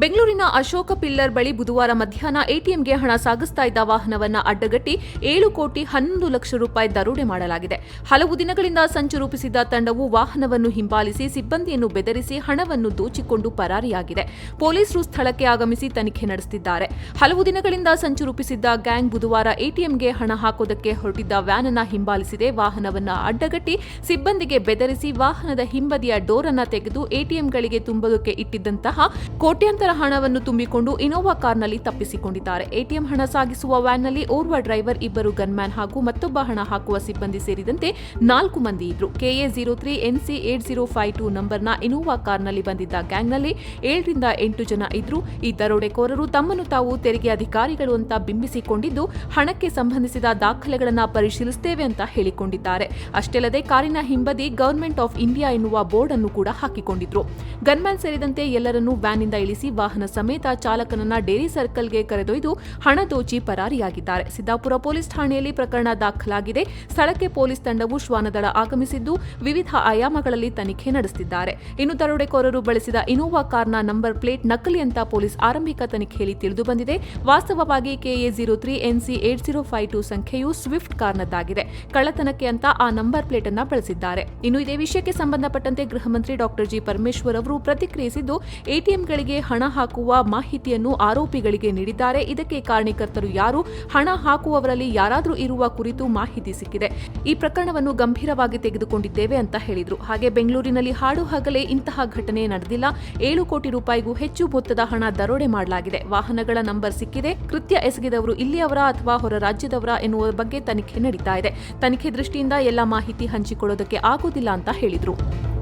ಬೆಂಗಳೂರಿನ ಅಶೋಕ ಪಿಲ್ಲರ್ ಬಳಿ ಬುಧವಾರ ಮಧ್ಯಾಹ್ನ ಎಟಿಎಂಗೆ ಹಣ ಸಾಗಿಸ್ತಾ ಇದ್ದ ವಾಹನವನ್ನ ಅಡ್ಡಗಟ್ಟಿ ಏಳು ಕೋಟಿ ಹನ್ನೊಂದು ಲಕ್ಷ ರೂಪಾಯಿ ದರೋಡೆ ಮಾಡಲಾಗಿದೆ. ಹಲವು ದಿನಗಳಿಂದ ಸಂಚು ರೂಪಿಸಿದ್ದ ತಂಡವು ವಾಹನವನ್ನು ಹಿಂಬಾಲಿಸಿ ಸಿಬ್ಬಂದಿಯನ್ನು ಬೆದರಿಸಿ ಹಣವನ್ನು ದೋಚಿಕೊಂಡು ಪರಾರಿಯಾಗಿದೆ. ಪೊಲೀಸರು ಸ್ಥಳಕ್ಕೆ ಆಗಮಿಸಿ ತನಿಖೆ ನಡೆಸುತ್ತಿದ್ದಾರೆ. ಹಲವು ದಿನಗಳಿಂದ ಸಂಚು ರೂಪಿಸಿದ್ದ ಗ್ಯಾಂಗ್ ಬುಧವಾರ ಎಟಿಎಂಗೆ ಹಣ ಹಾಕೋದಕ್ಕೆ ಹೊರಟಿದ್ದ ವ್ಯಾನ್ ಅನ್ನ ಹಿಂಬಾಲಿಸಿದೆ. ವಾಹನವನ್ನ ಅಡ್ಡಗಟ್ಟಿ ಸಿಬ್ಬಂದಿಗೆ ಬೆದರಿಸಿ ವಾಹನದ ಹಿಂಬದಿಯ ಡೋರ್ ಅನ್ನ ತೆಗೆದು ಎಟಿಎಂಗಳಿಗೆ ತುಂಬುವುದಕ್ಕೆ ಇಟ್ಟಿದ್ದಂತಹ ಕೋಟ್ಯಾಂತರ ಹಣವನ್ನು ತುಂಬಿಕೊಂಡು ಇನೋವಾ ಕಾರ್ನಲ್ಲಿ ತಪ್ಪಿಸಿಕೊಂಡಿದ್ದಾರೆ. ಎಟಿಎಂ ಹಣ ಸಾಗಿಸುವ ವ್ಯಾನ್ನಲ್ಲಿ ಓರ್ವ ಡ್ರೈವರ್, ಇಬ್ಬರು ಗನ್ಮ್ಯಾನ್ ಹಾಗೂ ಮತ್ತೊಬ್ಬ ಹಣ ಹಾಕುವ ಸಿಬ್ಬಂದಿ ಸೇರಿದಂತೆ ನಾಲ್ಕು ಮಂದಿ ಇದ್ರು. KA zero three NC eight zero five two ನಂಬರ್ನ ಇನೋವಾ ಕಾರ್ನಲ್ಲಿ ಬಂದಿದ್ದ ಗ್ಯಾಂಗ್ನಲ್ಲಿ ಏಳರಿಂದ ಎಂಟು ಜನ ಇದ್ರು. ಈ ದರೋಡೆಕೋರರು ತಮ್ಮನ್ನು ತಾವು ತೆರಿಗೆ ಅಧಿಕಾರಿಗಳು ಅಂತ ಬಿಂಬಿಸಿಕೊಂಡಿದ್ದು, ಹಣಕ್ಕೆ ಸಂಬಂಧಿಸಿದ ದಾಖಲೆಗಳನ್ನು ಪರಿಶೀಲಿಸುತ್ತೇವೆ ಅಂತ ಹೇಳಿಕೊಂಡಿದ್ದಾರೆ. ಅಷ್ಟೇ ಕಾರಿನ ಹಿಂಬದಿ ಗವರ್ಮೆಂಟ್ ಆಫ್ ಇಂಡಿಯಾ ಎನ್ನುವ ಬೋರ್ಡ್ ಅನ್ನು ಕೂಡ ಹಾಕಿಕೊಂಡಿದ್ರು. ಗನ್ಮ್ಯಾನ್ ಸೇರಿದಂತೆ ಎಲ್ಲರನ್ನೂ ವ್ಯಾನ್ನಿಂದ ಇಳಿಸಿ ವಾಹನ ಸಮೇತ ಚಾಲಕನನ್ನ ಡೇರಿ ಸರ್ಕಲ್ಗೆ ಕರೆದೊಯ್ದು ಹಣ ದೋಚಿ ಪರಾರಿಯಾಗಿದ್ದಾರೆ. ಸಿದ್ದಾಪುರ ಪೊಲೀಸ್ ಠಾಣೆಯಲ್ಲಿ ಪ್ರಕರಣ ದಾಖಲಾಗಿದೆ. ಸ್ಥಳಕ್ಕೆ ಪೊಲೀಸ್ ತಂಡವು ಶ್ವಾನದಳ ಆಗಮಿಸಿದ್ದು ವಿವಿಧ ಆಯಾಮಗಳಲ್ಲಿ ತನಿಖೆ ನಡೆಸುತ್ತಿದ್ದಾರೆ. ಇನ್ನು ದರೋಡೆಕೋರರು ಬಳಸಿದ ಇನೋವಾ ಕಾರ್ನ ನಂಬರ್ ಪ್ಲೇಟ್ ನಕಲಿ ಅಂತ ಪೊಲೀಸ್ ಆರಂಭಿಕ ತನಿಖೆಯಲ್ಲಿ ತಿಳಿದು ಬಂದಿದೆ. ವಾಸ್ತವವಾಗಿ KA zero three NC eight zero five two ಸಂಖ್ಯೆಯು ಸ್ವಿಫ್ಟ್ ಕಾರ್ನದ್ದಾಗಿದೆ. ಕಳ್ಳತನಕ್ಕೆ ಅಂತ ಆ ನಂಬರ್ ಪ್ಲೇಟ್ ಅನ್ನ ಬಳಸಿದ್ದಾರೆ. ಇನ್ನು ಇದೇ ವಿಷಯಕ್ಕೆ ಸಂಬಂಧಪಟ್ಟಂತೆ ಗೃಹ ಮಂತ್ರಿ ಡಾಕ್ಟರ್ ಜಿ ಪರಮೇಶ್ವರ್ ಅವರು ಪ್ರತಿಕ್ರಿಯಿಸಿದ್ದು ಎಟಿಎಂಗಳಿಗೆ ಹಣ ಹಾಕುವ ಮಾಹಿತಿಯನ್ನು ಆರೋಪಿಗಳಿಗೆ ನೀಡಿದ್ದಾರೆ. ಇದಕ್ಕೆ ಕಾರಣಕರ್ತರು ಯಾರು? ಹಣ ಹಾಕುವವರಲ್ಲಿ ಯಾರಾದರೂ ಇರುವ ಕುರಿತು ಮಾಹಿತಿ ಸಿಕ್ಕಿದೆ. ಈ ಪ್ರಕರಣವನ್ನು ಗಂಭೀರವಾಗಿ ತೆಗೆದುಕೊಂಡಿದ್ದೇವೆ ಅಂತ ಹೇಳಿದ್ರು. ಹಾಗೆ ಬೆಂಗಳೂರಿನಲ್ಲಿ ಹಾಡು ಹಗಲೇ ಇಂತಹ ಘಟನೆ ನಡೆದಿಲ್ಲ. ಏಳು ಕೋಟಿ ರೂಪಾಯಿಗೂ ಹೆಚ್ಚು ಮೊತ್ತದ ಹಣ ದರೋಡೆ ಮಾಡಲಾಗಿದೆ. ವಾಹನಗಳ ನಂಬರ್ ಸಿಕ್ಕಿದೆ. ಕೃತ್ಯ ಎಸಗಿದವರು ಇಲ್ಲಿಯವರ ಅಥವಾ ಹೊರ ರಾಜ್ಯದವರ ಎನ್ನುವ ಬಗ್ಗೆ ತನಿಖೆ ನಡೀತಾ ಇದೆ. ತನಿಖೆ ದೃಷ್ಟಿಯಿಂದ ಎಲ್ಲ ಮಾಹಿತಿ ಹಂಚಿಕೊಳ್ಳೋದಕ್ಕೆ ಆಗುವುದಿಲ್ಲ ಅಂತ ಹೇಳಿದ್ರು.